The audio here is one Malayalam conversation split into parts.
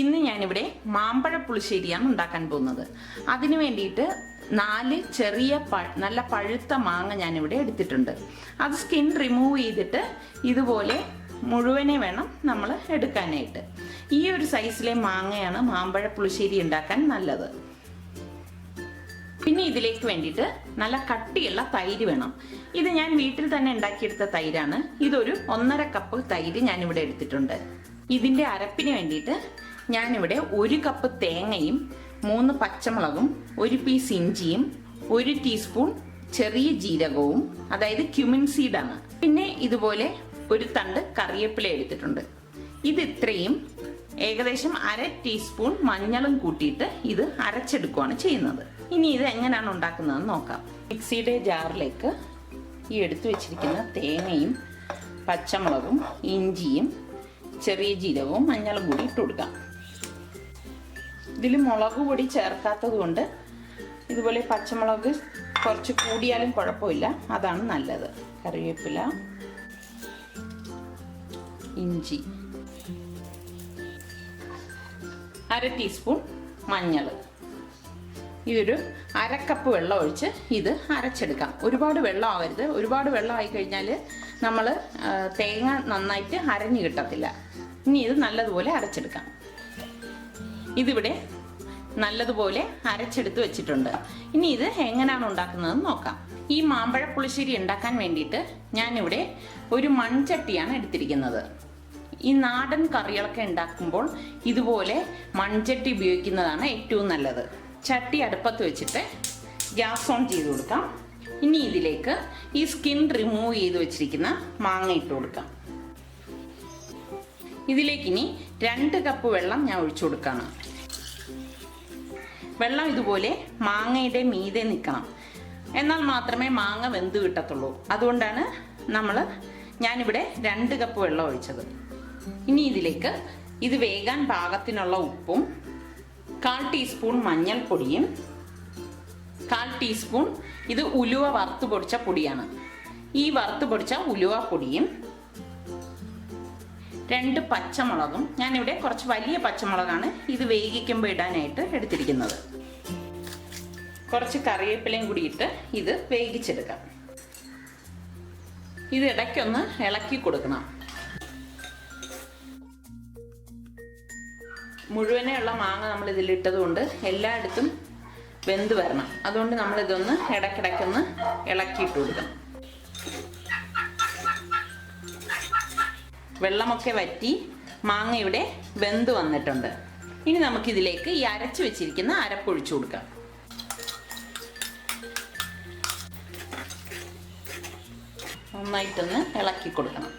ഇന്ന് ഞാനിവിടെ മാമ്പഴ പുളിശ്ശേരിയാണ് ഉണ്ടാക്കാൻ പോകുന്നത്. അതിനു വേണ്ടിയിട്ട് നാല് ചെറിയ നല്ല പഴുത്ത മാങ്ങ ഞാനിവിടെ എടുത്തിട്ടുണ്ട്. അത് സ്കിൻ റിമൂവ് ചെയ്തിട്ട് ഇതുപോലെ മുഴുവനെ വേണം നമ്മൾ എടുക്കാനായിട്ട്. ഈ ഒരു സൈസിലെ മാങ്ങയാണ് മാമ്പഴ പുളിശ്ശേരി ഉണ്ടാക്കാൻ നല്ലത്. പിന്നെ ഇതിലേക്ക് വേണ്ടിയിട്ട് നല്ല കട്ടിയുള്ള തൈര് വേണം. ഇത് ഞാൻ വീട്ടിൽ തന്നെ ഉണ്ടാക്കിയെടുത്ത തൈരാണ്. ഇതൊരു ഒന്നര കപ്പ് തൈര് ഞാനിവിടെ എടുത്തിട്ടുണ്ട്. ഇതിന്റെ അരപ്പിന് വേണ്ടിയിട്ട് ഞാനിവിടെ ഒരു കപ്പ് തേങ്ങയും മൂന്ന് പച്ചമുളകും ഒരു പീസ് ഇഞ്ചിയും ഒരു ടീസ്പൂൺ ചെറിയ ജീരകവും അതായത് ക്യുമിൻ സീഡാണ് പിന്നെ ഇതുപോലെ ഒരു തണ്ട് കറിവേപ്പില എടുത്തിട്ടുണ്ട്. ഇത് ഇത്രയും ഏകദേശം അര ടീസ്പൂൺ മഞ്ഞളും കൂട്ടിയിട്ട് ഇത് അരച്ചെടുക്കുകയാണ് ചെയ്യുന്നത്. ഇനി ഇത് എങ്ങനെയാണ് ഉണ്ടാക്കുന്നതെന്ന് നോക്കാം. മിക്സിയുടെ ജാറിലേക്ക് ഈ എടുത്തു വെച്ചിരിക്കുന്ന തേങ്ങയും പച്ചമുളകും ഇഞ്ചിയും ചെറിയ ജീരകവും മഞ്ഞളും കൂടി ഇട്ട് കൊടുക്കാം. ഇതിൽ മുളക് പൊടി ചേർക്കാത്തത് കൊണ്ട് ഇതുപോലെ പച്ചമുളക് കുറച്ച് കൂടിയാലും കുഴപ്പമില്ല. അതാണ് നല്ലത്. കറിവേപ്പില ഇഞ്ചി അര ടീസ്പൂൺ മഞ്ഞൾ. ഇതൊരു അരക്കപ്പ് വെള്ളം ഒഴിച്ച് ഇത് അരച്ചെടുക്കാം. ഒരുപാട് വെള്ളം ആവരുത്. ഒരുപാട് വെള്ളം ആയി കഴിഞ്ഞാൽ നമ്മൾ തേങ്ങ നന്നായിട്ട് അരഞ്ഞു കിട്ടത്തില്ല. ഇനി ഇത് നല്ലതുപോലെ അരച്ചെടുക്കാം. ഇതിവിടെ നല്ലതുപോലെ അരച്ചെടുത്ത് വെച്ചിട്ടുണ്ട്. ഇനി ഇത് എങ്ങനെയാണ് ഉണ്ടാക്കുന്നതെന്ന് നോക്കാം. ഈ മാമ്പഴ പുളിശ്ശേരി ഉണ്ടാക്കാൻ വേണ്ടിയിട്ട് ഞാനിവിടെ ഒരു മൺചട്ടിയാണ് എടുത്തിരിക്കുന്നത്. ഈ നാടൻ കറികളൊക്കെ ഉണ്ടാക്കുമ്പോൾ ഇതുപോലെ മൺചട്ടി ഉപയോഗിക്കുന്നതാണ് ഏറ്റവും നല്ലത്. ചട്ടി അടുപ്പത്ത് വെച്ചിട്ട് ഗ്യാസ് ഓൺ ചെയ്ത് കൊടുക്കാം. ഇനി ഇതിലേക്ക് ഈ സ്കിൻ റിമൂവ് ചെയ്ത് വെച്ചിരിക്കുന്ന മാങ്ങ ഇട്ട് കൊടുക്കാം. ഇതിലേക്ക് ഇനി രണ്ട് കപ്പ് വെള്ളം ഞാൻ ഒഴിച്ചു കൊടുക്കുകയാണ് വെള്ളം ഇതുപോലെ മാങ്ങയുടെ മീതെ നിൽക്കണം. എന്നാൽ മാത്രമേ മാങ്ങ വെന്ത് കിട്ടത്തുള്ളൂ. അതുകൊണ്ടാണ് നമ്മൾ ഞാനിവിടെ രണ്ട് കപ്പ് വെള്ളം ഒഴിച്ചത്. ഇനി ഇതിലേക്ക് ഇത് വേഗാൻ പാകത്തിനുള്ള ഉപ്പും കാൽ ടീസ്പൂൺ മഞ്ഞൾപ്പൊടിയും കാൽ ടീസ്പൂൺ ഇത് ഉലുവ വറുത്ത് പൊടിച്ച പൊടിയാണ്. ഈ വറുത്ത് പൊടിച്ച ഉലുവ പൊടിയും രണ്ട് പച്ചമുളകും ഞാനിവിടെ കുറച്ച് വലിയ പച്ചമുളകാണ് ഇത് വേവിക്കുമ്പോൾ ഇടാനായിട്ട് എടുത്തിരിക്കുന്നത്. കുറച്ച് കറിവേപ്പിലയും കൂടി ഇട്ട് ഇത് വേവിച്ചെടുക്കാം. ഇത് ഇടയ്ക്കൊന്ന് ഇളക്കി കൊടുക്കണം. മുഴുവനെയുള്ള മാങ്ങ നമ്മൾ ഇതിലിട്ടത് കൊണ്ട് എല്ലായിടത്തും വെന്ത് വരണം. അതുകൊണ്ട് നമ്മൾ ഇതൊന്ന് ഇടയ്ക്കിടയ്ക്കൊന്ന് ഇളക്കിയിട്ട് കൊടുക്കണം. വെള്ളമൊക്കെ വറ്റി മാങ്ങയുടെ വെന്ത് വന്നിട്ടുണ്ട്. ഇനി നമുക്കിതിലേക്ക് ഈ അരച്ചു വെച്ചിരിക്കുന്ന അരപ്പൊഴിച്ചു കൊടുക്കാം. നന്നായിട്ടൊന്ന് ഇളക്കി കൊടുക്കണം.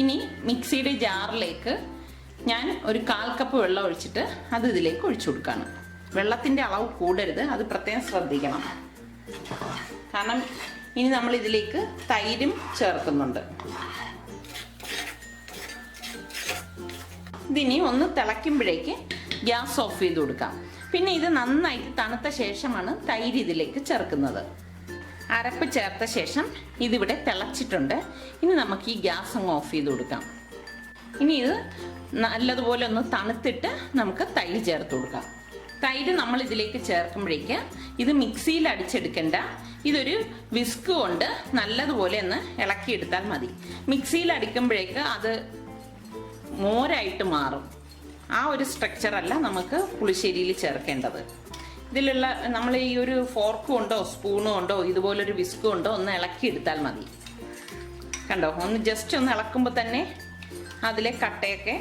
ഇനി മിക്സിയുടെ ജാറിലേക്ക് ഞാൻ ഒരു കാൽ കപ്പ് വെള്ളം ഒഴിച്ചിട്ട് അത് ഇതിലേക്ക് ഒഴിച്ചു കൊടുക്കുകയാണ് വെള്ളത്തിന്റെ അളവ് കൂടരുത് അത് പ്രത്യേകം ശ്രദ്ധിക്കണം. കാരണം ഇനി നമ്മൾ ഇതിലേക്ക് തൈരും ചേർക്കുന്നുണ്ട്. ഇതിനി ഒന്ന് തിളയ്ക്കുമ്പോഴേക്ക് ഗ്യാസ് ഓഫ് ചെയ്ത് കൊടുക്കാം. പിന്നെ ഇത് നന്നായിട്ട് തണുത്ത ശേഷമാണ് തൈര് ഇതിലേക്ക് ചേർക്കുന്നത്. അരപ്പ് ചേർത്ത ശേഷം ഇതിവിടെ തിളച്ചിട്ടുണ്ട്. ഇനി നമുക്ക് ഈ ഗ്യാസ് അങ്ങ് ഓഫ് ചെയ്ത് കൊടുക്കാം. ഇനി ഇത് നല്ലതുപോലെ ഒന്ന് തണുത്തിട്ട് നമുക്ക് തൈര് ചേർത്ത് കൊടുക്കാം. തൈര് നമ്മൾ ഇതിലേക്ക് ചേർക്കുമ്പോഴേക്ക് ഇത് മിക്സിയിൽ അടിച്ചെടുക്കണ്ട. ഇതൊരു വിസ്ക് കൊണ്ട് നല്ലതുപോലെ ഒന്ന് ഇളക്കിയെടുത്താൽ മതി. മിക്സിയിൽ അടിക്കുമ്പോഴേക്ക് അത് മോരായിട്ട് മാറും. ആ ഒരു സ്ട്രക്ചറല്ല നമുക്ക് പുളിശ്ശേരിയിൽ ചേർക്കേണ്ടത്. ഇതിലുള്ള നമ്മൾ ഈ ഒരു ഫോർക്ക് കൊണ്ടോ സ്പൂണോ കൊണ്ടോ ഇതുപോലൊരു വിസ്ക് കൊണ്ടോ ഒന്ന് ഇളക്കിയെടുത്താൽ മതി. കണ്ടോ? ഒന്ന് ജസ്റ്റ് ഒന്ന് ഇളക്കുമ്പോൾ തന്നെ അതിലെ കട്ടയൊക്കെ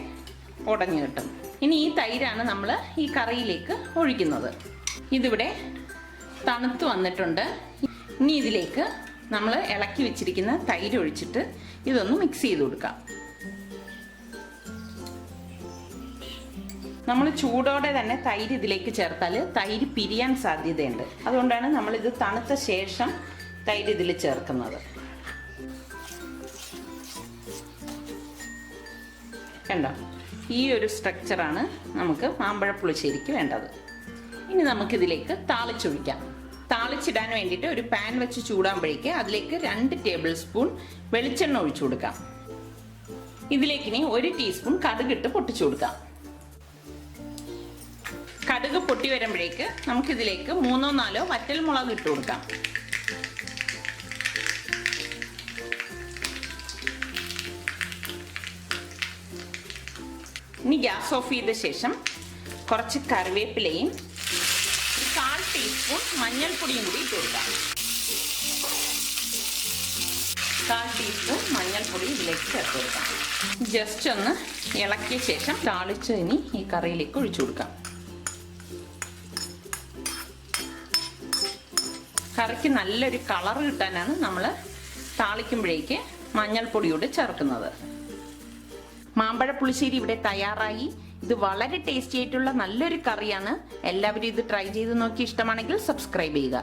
ഉടഞ്ഞു കിട്ടും. ഇനി ഈ തൈരാണ് നമ്മൾ ഈ കറിയിലേക്ക് ഒഴിക്കുന്നത്. ഇതിവിടെ തണുത്ത് വന്നിട്ടുണ്ട്. ഇനി ഇതിലേക്ക് നമ്മൾ ഇളക്കി വെച്ചിരിക്കുന്ന തൈര് ഒഴിച്ചിട്ട് ഇതൊന്ന് മിക്സ് ചെയ്ത് കൊടുക്കാം. നമ്മൾ ചൂടോടെ തന്നെ തൈര് ഇതിലേക്ക് ചേർത്താൽ തൈര് പിരിയാൻ സാധ്യതയുണ്ട്. അതുകൊണ്ടാണ് നമ്മളിത് തണുത്ത ശേഷം തൈര് ഇതിൽ ചേർക്കുന്നത്. കണ്ടോ? ഈ ഒരു സ്ട്രക്ചറാണ് നമുക്ക് മാമ്പഴ പുളിശ്ശേരിക്ക് വേണ്ടത്. ഇനി നമുക്കിതിലേക്ക് താളിച്ചൊഴിക്കാം. താളിച്ചിടാൻ വേണ്ടിയിട്ട് ഒരു പാൻ വെച്ച് ചൂടാകുമ്പോഴേക്ക് അതിലേക്ക് രണ്ട് ടേബിൾ സ്പൂൺ വെളിച്ചെണ്ണ ഒഴിച്ചു കൊടുക്കാം. ഇതിലേക്ക് ഇനി ഒരു ടീസ്പൂൺ കടുകിട്ട് പൊട്ടിച്ചു കൊടുക്കാം. കടുക് പൊട്ടി വരുമ്പോഴേക്ക് നമുക്കിതിലേക്ക് മൂന്നോ നാലോ വറ്റൽ മുളക് ഇട്ട് കൊടുക്കാം. ഇനി ഗ്യാസ് ഓഫ് ചെയ്ത ശേഷം കുറച്ച് കറിവേപ്പിലയും കാൽ ടീസ്പൂൺ മഞ്ഞൾപ്പൊടിയും കൂടി ഇട്ട് കൊടുക്കാം. കാൽ ടീസ്പൂൺ മഞ്ഞൾപ്പൊടി ഇതിലേക്ക് ചേർത്ത് കൊടുക്കാം. ജസ്റ്റ് ഒന്ന് ഇളക്കിയ ശേഷം താളിച്ച് ഇനി ഈ കറിയിലേക്ക് ഒഴിച്ചു കൊടുക്കാം. കറിക്ക് നല്ലൊരു കളർ കിട്ടാനാണ് നമ്മൾ താളിക്കുമ്പോഴേക്ക് മഞ്ഞൾപ്പൊടിയോട് ചേർക്കുന്നത്. മാമ്പഴ പുളിശ്ശേരി ഇവിടെ തയ്യാറായി. ഇത് വളരെ ടേസ്റ്റി ആയിട്ടുള്ള നല്ലൊരു കറിയാണ്. എല്ലാവരും ഇത് ട്രൈ ചെയ്ത് നോക്കി ഇഷ്ടമാണെങ്കിൽ സബ്സ്ക്രൈബ് ചെയ്യുക.